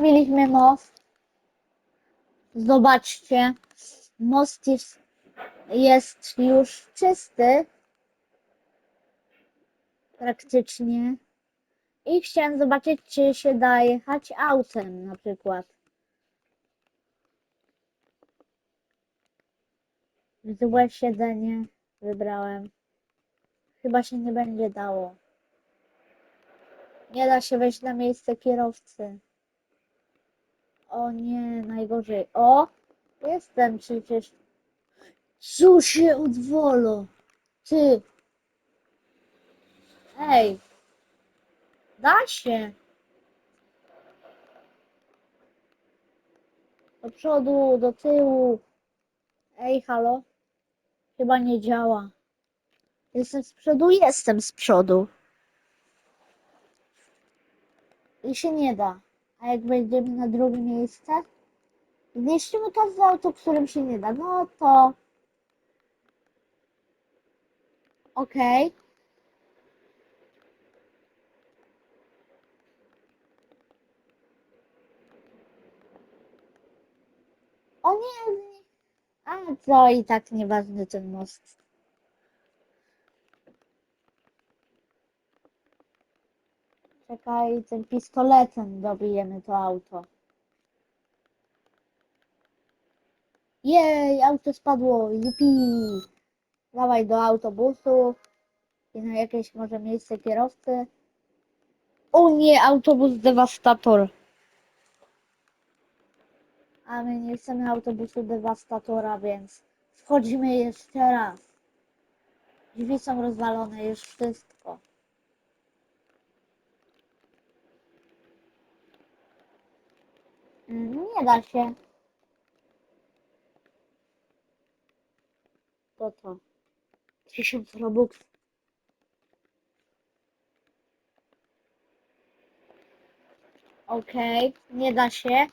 Mieliśmy most. Zobaczcie. Most jest, już czysty. Praktycznie. I chciałem zobaczyć, czy się da jechać autem na przykład. Złe siedzenie wybrałem. Chyba się nie będzie dało. Nie da się wejść na miejsce kierowcy. O nie, najgorzej. O! Jestem przecież. Co się odwolo? Ty. Ej. Da się. Do przodu, do tyłu. Ej, halo? Chyba nie działa. Jestem z przodu, jestem z przodu. I się nie da. A jak wejdziemy na drugie miejsce? Zniszczymy każde auto, którym się nie da. No to... Okej. O nie! nie- A co i tak nieważny ten most. Czekaj, tym pistoletem dobijemy to auto. Jej, auto spadło, jupi! Dawaj do autobusu i na jakieś może miejsce kierowcy. O nie, autobus dewastator. A my nie chcemy autobusu dewastatora, więc wchodzimy jeszcze raz. Drzwi są rozwalone, już wszystko. Nie da się. To to. 1000 robux. Okej, nie da się.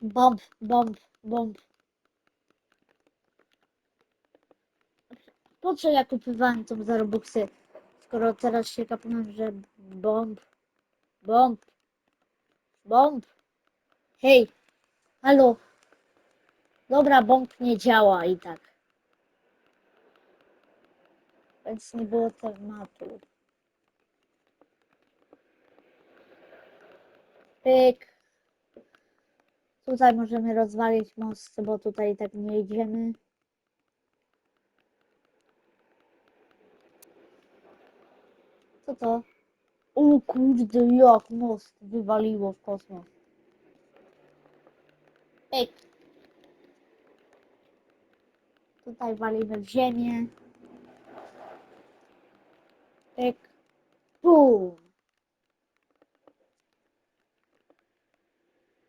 Bomb, bomb, bomb. Po co ja kupowałem tą za robuxy, skoro teraz się kapnąłem, że bomb, bomb, bomb. Hej, halo. Dobra, bomb nie działa i tak. Więc nie było tematu. Pyk. Tutaj możemy rozwalić most, bo tutaj tak nie idziemy. Co to? O kurde, jak most wywaliło w kosmos. Pyk. Tutaj walimy w ziemię. Pyk. Bum.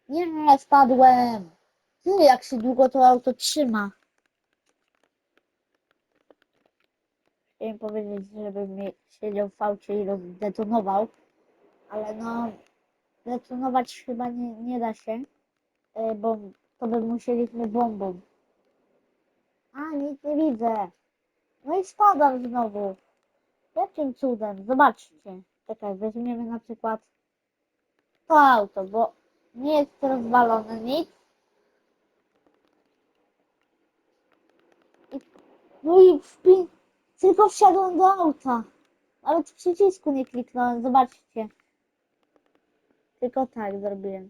Nie, spadłem. Ty, jak się długo to auto trzyma. Chciałem powiedzieć, żebym siedział w fałcie i rozdetonował, ale no, detonować chyba nie, nie da się, e, bo to by musieliśmy bombą. A, nic nie widzę. No i spadam znowu. Jakim cudem? Zobaczcie. Czekaj, weźmiemy na przykład to auto, bo nie jest rozwalone nic. I, no i tylko wsiadłem do auta. Nawet przycisku nie kliknąłem, zobaczcie. Tylko tak zrobiłem.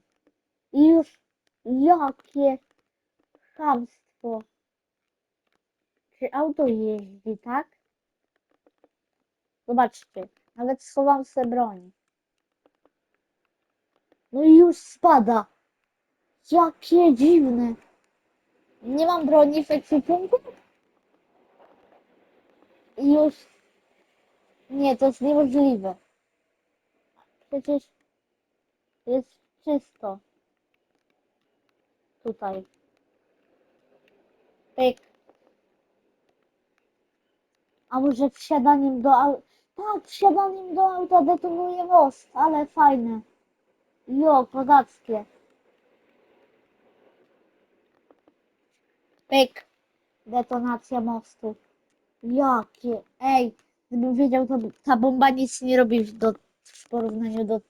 I już jakie chamstwo. Czy auto jeździ, tak? Zobaczcie, nawet schowam sobie broń. No i już spada. Jakie dziwne. Nie mam broni w ekwipunku? I już... Nie, to jest niemożliwe. Przecież jest czysto. Tutaj. Pyk. A może wsiadaniem do auta... Tak, wsiadaniem do auta detonuje most, ale fajne. Jo, kozackie. Pyk. Detonacja mostu. Jakie? Ej, gdybym wiedział, to ta bomba nic nie robi do, w porównaniu do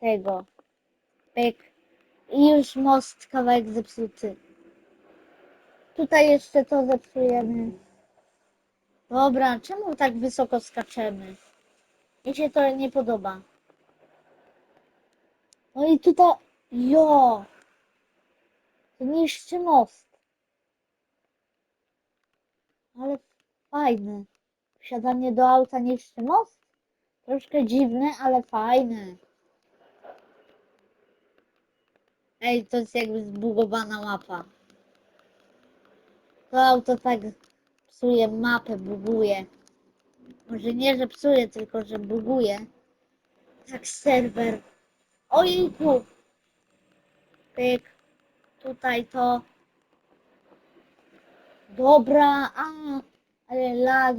tego. Pyk. I już most kawałek zepsuty. Tutaj jeszcze to zepsujemy. Dobra, czemu tak wysoko skaczemy? Mi się to nie podoba. No i tutaj... Jo! Niszczy most. Ale fajne. Wsiadanie do auta niszczy most? Troszkę dziwne, ale fajne. Ej, to jest jakby zbugowana mapa. To auto tak psuje mapę, buguje. Może nie, że psuje, tylko że buguje. Tak serwer. Ojejku! Pyk. Tutaj to. Dobra, a, ale lag.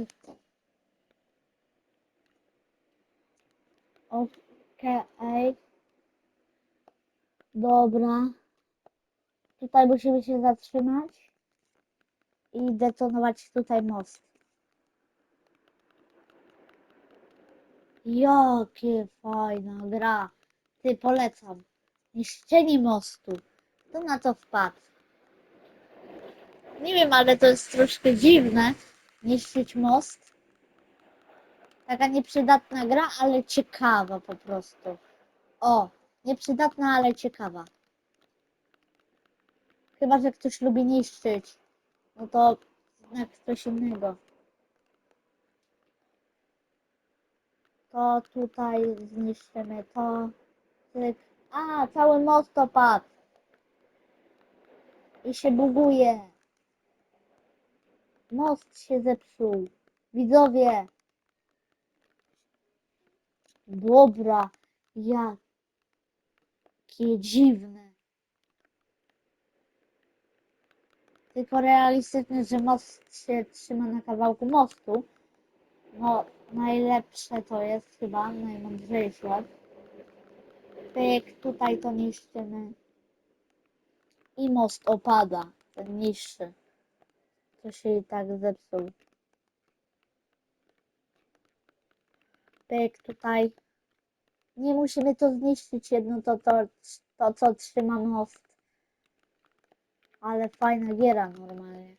Okej. Dobra. Tutaj musimy się zatrzymać i detonować tutaj most. Jakie fajna gra. Ty polecam. Niszczenie mostu. Kto na to wpadł? Nie wiem, ale to jest troszkę dziwne. Niszczyć most. Taka nieprzydatna gra, ale ciekawa po prostu. O, nieprzydatna, ale ciekawa. Chyba, że ktoś lubi niszczyć. No to znak coś innego. To tutaj zniszczymy to. A, cały most opadł. I się buguje. Most się zepsuł. Widzowie. Dobra. Jakie dziwne. Tylko realistyczne, że most się trzyma na kawałku mostu. No, najlepsze to jest chyba, najmądrzejsze. Pyk, tutaj to niszczymy. I most opada, ten niższy. To się i tak zepsuł. Pyk, tutaj. Nie musimy to zniszczyć, jedno to, to, to co trzyma most. Ale fajna giera normalnie.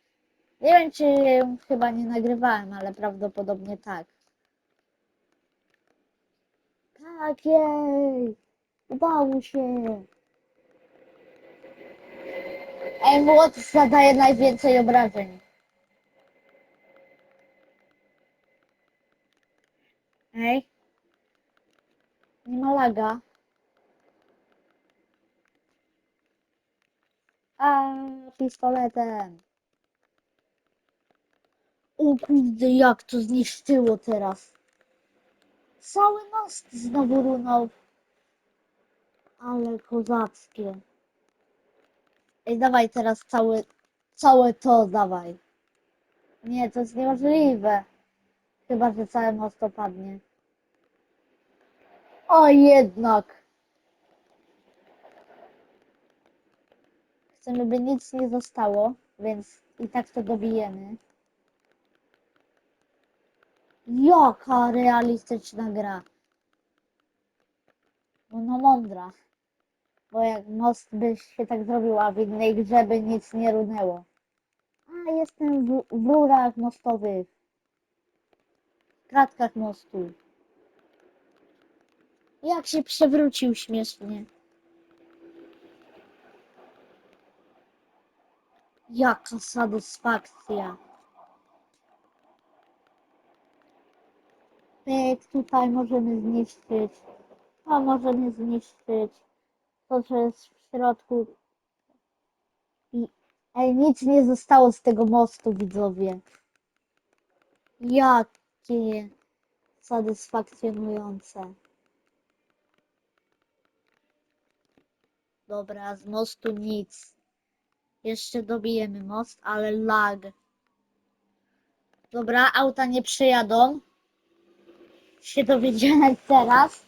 Nie wiem, czy chyba nie nagrywałem, ale prawdopodobnie tak. Tak, jej! Udało się! Ej, młot zadaje najwięcej obrażeń. Ej. Nie ma laga. A, pistoletem. O kurde, jak to zniszczyło teraz. Cały most znowu runął. Ale kozackie. Ej, dawaj teraz całe, całe to dawaj. Nie, to jest niemożliwe. Chyba, że cały most opadnie. O, jednak. Chcemy, by nic nie zostało, więc i tak to dobijemy. Jaka realistyczna gra. No mądra. Bo jak most by się tak zrobił, a w innej grze by nic nie runęło. A jestem w, w rurach mostowych. W kratkach mostu. Jak się przewrócił śmiesznie. Jaka satysfakcja. Pyk, tutaj możemy zniszczyć. To możemy zniszczyć. To, co jest w środku. I ej, nic nie zostało z tego mostu, widzowie. Jakie satysfakcjonujące. Dobra, z mostu nic. Jeszcze dobijemy most, ale lag. Dobra, auta nie przyjadą. Się dowiedziałem teraz,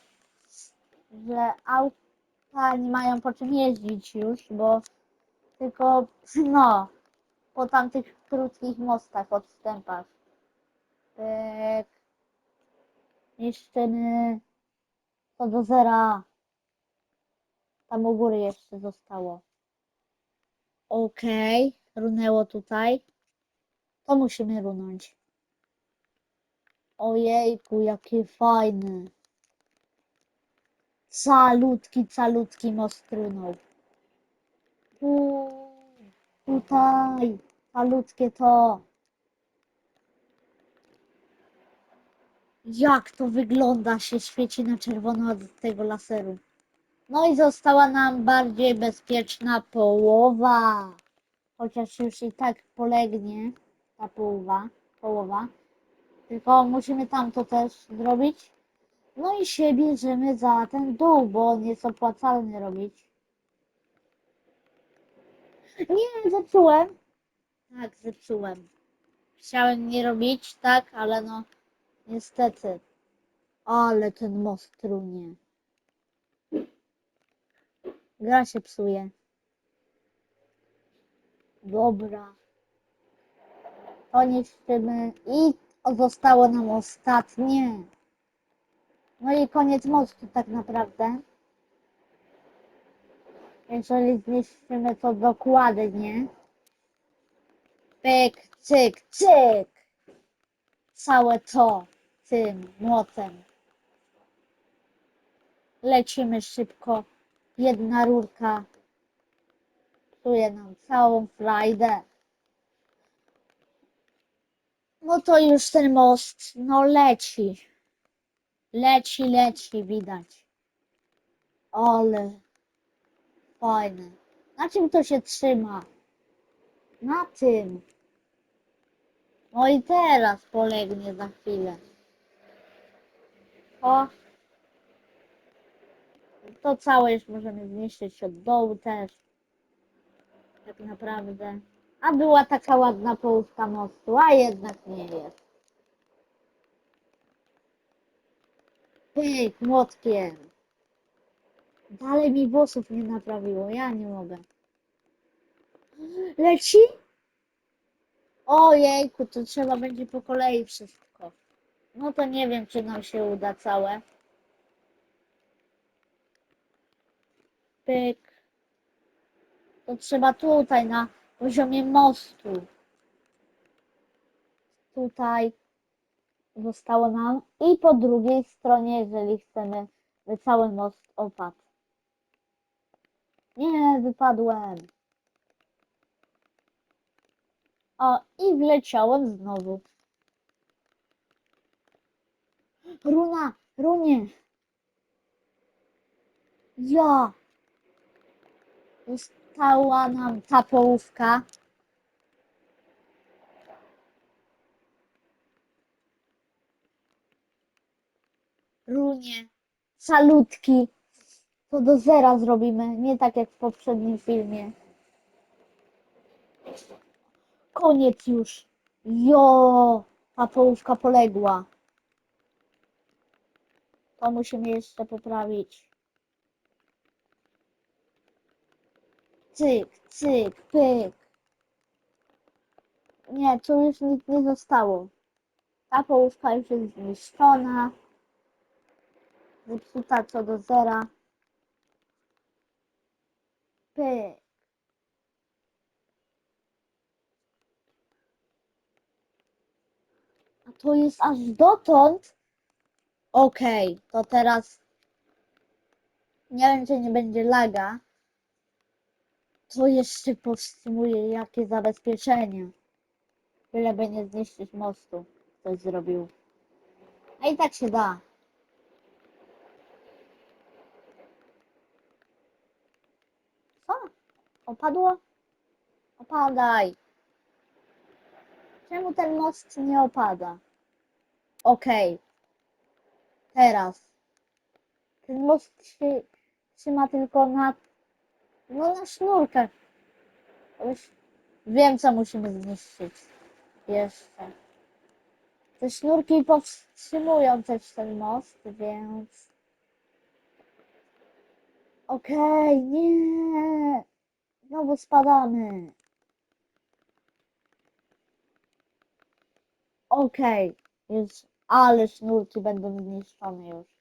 że auta nie mają po czym jeździć już, bo tylko, no, po tamtych krótkich mostach, odstępach. Tak. Niszczymy to do zera. Tam u góry jeszcze zostało. Okej, runęło tutaj. To musimy runąć. Ojejku, jakie fajne. Calutki, calutki most runął. Tu, tutaj, calutkie to. Jak to wygląda, się świeci na czerwono od tego laseru. No i została nam bardziej bezpieczna połowa. Chociaż już i tak polegnie ta połowa. połowa. Tylko musimy tamto też zrobić. No i się bierzemy za ten dół, bo on jest opłacalny robić. Nie, zepsułem. Tak, zepsułem. Chciałem nie robić, tak, ale no niestety. Ale ten most trunie. Gra się psuje. Dobra. To niszczymy i zostało nam ostatnie. No i koniec mostu tak naprawdę. Jeżeli zniszczymy to dokładnie. Pyk, cyk, cyk. Całe to tym młotem. Lecimy szybko. Jedna rurka psuje nam całą frajdę. No to już ten most, no leci. Leci, leci, widać. Ale fajne. Na czym to się trzyma? Na tym. No i teraz polegnie za chwilę. O. To całe już możemy zniszczyć od dołu też. Tak naprawdę. A była taka ładna połówka mostu, a jednak nie jest. Pyk, młotkiem. Dalej mi włosów nie naprawiło, ja nie mogę. Leci? Ojejku, to trzeba będzie po kolei wszystko. No to nie wiem, czy nam się uda całe. Pyk. To trzeba tutaj, na poziomie mostu. Tutaj zostało nam i po drugiej stronie, jeżeli chcemy, by cały most opadł. Nie, wypadłem. O, i wleciałem znowu. Runa, runie. Ja. Została nam ta połówka. Runie. Salutki. To do zera zrobimy, nie tak jak w poprzednim filmie. Koniec już. Jo, ta połówka poległa. To musimy jeszcze poprawić. Cyk, cyk, pyk. Nie, tu już nic nie zostało. Ta połówka już jest zniszczona. Zepsuta co do zera. Pyk. A to jest aż dotąd. Okej, to teraz nie wiem, czy nie będzie laga. To jeszcze powstrzymuje jakie zabezpieczenie. Byleby nie zniszczyć mostu. Ktoś zrobił. A i tak się da. Co? Opadło? Opadaj. Czemu ten most nie opada? Okej. Teraz. Ten most się trzyma tylko na, no na sznurkach. Już wiem, co musimy zniszczyć. Jeszcze. Te sznurki powstrzymują też ten most, więc... Okej, nie. Znowu spadamy. Okej, już, ale sznurki będą zniszczone już.